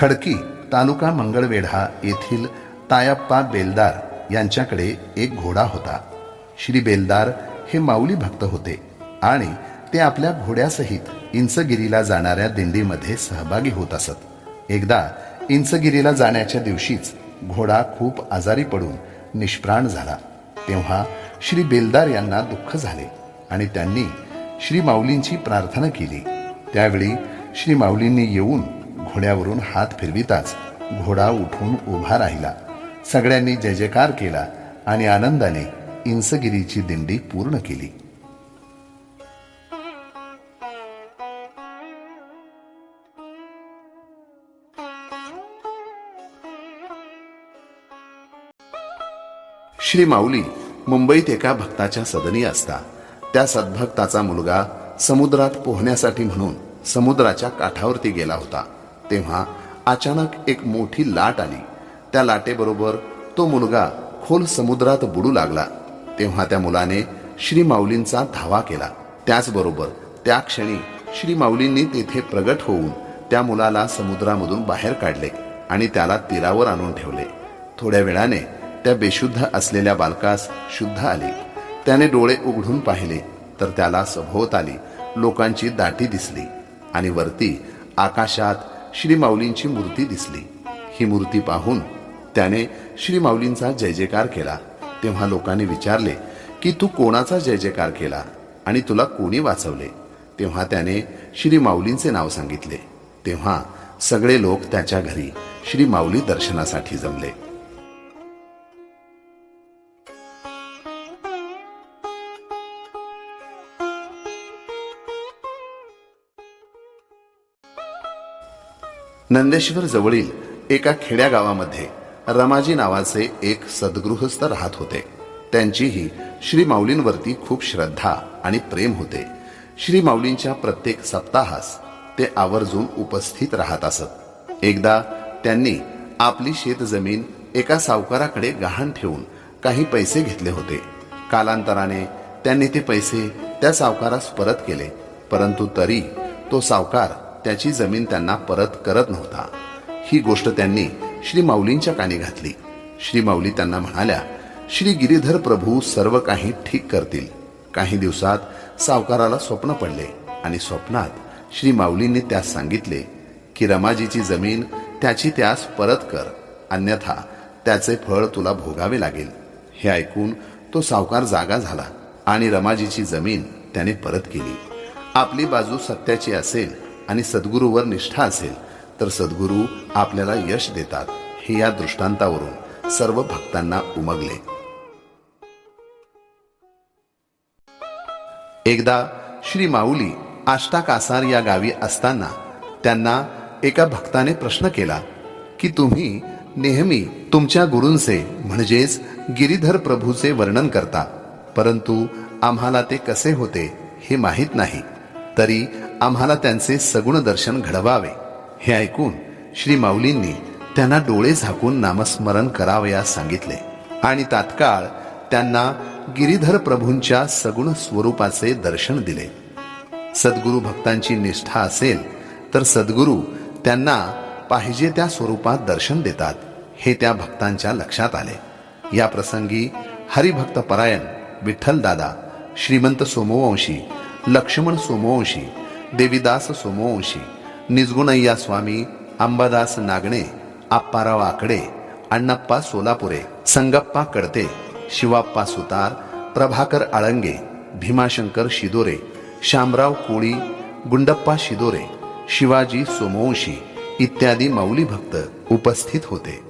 खडकी तालुका मंगळवेढा येथील तायप्पा बेलदार यांच्याकडे एक घोडा होता. श्री बेलदार हे माऊली भक्त होते आणि ते आपल्या घोड्यासहित इंचगिरीला जाणाऱ्या दिंडीमध्ये सहभागी होत असत. एकदा इंचगिरीला जाण्याच्या दिवशीच घोडा खूप आजारी पडून निष्प्राण झाला. तेव्हा श्री बेलदार यांना दुःख झाले आणि त्यांनी श्री माऊलींची प्रार्थना केली. त्यावेळी श्री माऊलींनी येऊन घोड्यावरून हात फिरविताच घोडा उठून उभा राहिला. सगळ्यांनी जय जयकार केला आणि आनंदाने इंसगिरीची दिंडी पूर्ण केली. श्री माऊली मुंबईत एका भक्ताच्या सदनी असता. त्या सद्भक्ताचा मुलगा समुद्रात पोहण्यासाठी म्हणून समुद्राच्या काठावरती गेला होता. तेव्हा अचानक एक मोठी लाट आली. त्या लाटेबरोबर तो मुलगा खोल समुद्रात बुडू लागला. तेव्हा त्या मुलाने श्री माऊलींचा धावा केला. त्याचबरोबर त्या क्षणी श्री माऊलींनी तेथे प्रगट होऊन त्या मुलाला समुद्रामधून बाहेर काढले आणि त्याला तीरावर आणून ठेवले. थोड्या वेळाने त्या बेशुद्ध असलेल्या बालकास शुद्ध आले. त्याने डोळे उघडून पाहिले तर त्याला सभोवताली लोकांची दाटी दिसली आणि वरती आकाशात श्री माऊलींची मूर्ती दिसली. ही मूर्ती पाहून त्याने श्री माऊलींचा जय जयकार केला. तेव्हा लोकांनी विचारले की तू कोणाचा जय जयकार केला आणि तुला कोणी वाचवले? तेव्हा त्याने श्री माऊलींचे नाव सांगितले. तेव्हा सगळे लोक त्याच्या घरी श्री माऊली दर्शनासाठी जमले. नंदेश्वर जवळील एका खेड्या गावामध्ये रमाजी नावाचे एक सद्गृहस्थ राहत होते. त्यांचीही श्री माऊलींवरती खूप श्रद्धा आणि प्रेम होते. श्री माऊलींच्या प्रत्येक सप्ताहास ते आवर्जून उपस्थित राहत असत. एकदा त्यांनी आपली शेतजमीन एका सावकाराकडे गहाण ठेवून काही पैसे घेतले होते. कालांतराने त्यांनी ते पैसे त्या सावकारास परत केले परंतु तरी तो सावकार त्याची जमीन त्यांना परत करत नव्हता. ही गोष्ट त्यांनी श्री माऊलींच्या कानी घातली. श्री माऊली त्यांना म्हणाल्या श्री गिरीधर प्रभू सर्व काही ठीक करतील. काही दिवसात सावकाराला स्वप्न पडले आणि स्वप्नात श्री माऊलींनी त्यास सांगितले की रमाजीची जमीन त्याची त्यास परत कर अन्यथा त्याचे फळ तुला भोगावे लागेल. हे ऐकून तो सावकार जागा झाला आणि रमाजीची जमीन त्याने परत केली. आपली बाजू सत्याची असेल आणि सद्गुरूवर निष्ठा असेल तर सद्गुरू आपल्याला यश देतात हे या दृष्टांतावरून सर्व भक्तांना उमगले. एकदा श्री माऊली आष्टा कासार या गावी असताना त्यांना एका भक्ताने प्रश्न केला की तुम्ही नेहमी तुमच्या गुरूंचे म्हणजेच गिरीधर प्रभूचे वर्णन करता परंतु आम्हाला ते कसे होते हे माहीत नाही. तरी आम्हाला त्यांचे सगुण दर्शन घडवावे. हे ऐकून श्री माऊलींनी त्यांना डोळे झाकून नामस्मरण करावयास सांगितले. आणि तात्काळ त्यांना गिरीधर प्रभूंच्या सगुण स्वरूपाचे दर्शन दिले. सद्गुरू भक्तांची निष्ठा असेल तर सद्गुरू त्यांना पाहिजे त्या स्वरूपात दर्शन देतात हे त्या भक्तांच्या लक्षात आले. या प्रसंगी हरिभक्त परायण विठ्ठलदादा श्रीमंत सोमवंशी लक्ष्मण सोमवंशी देवीदास सोमवंशी निजगुणय्या स्वामी अंबादास नागणे आप्पाराव आकडे अण्णप्पा सोलापुरे संगप्पा कडते शिवाप्पा सुतार प्रभाकर आळंगे भीमाशंकर शिदोरे शामराव कोळी गुंडप्पा शिदोरे शिवाजी सोमवंशी इत्यादी माऊली भक्त उपस्थित होते.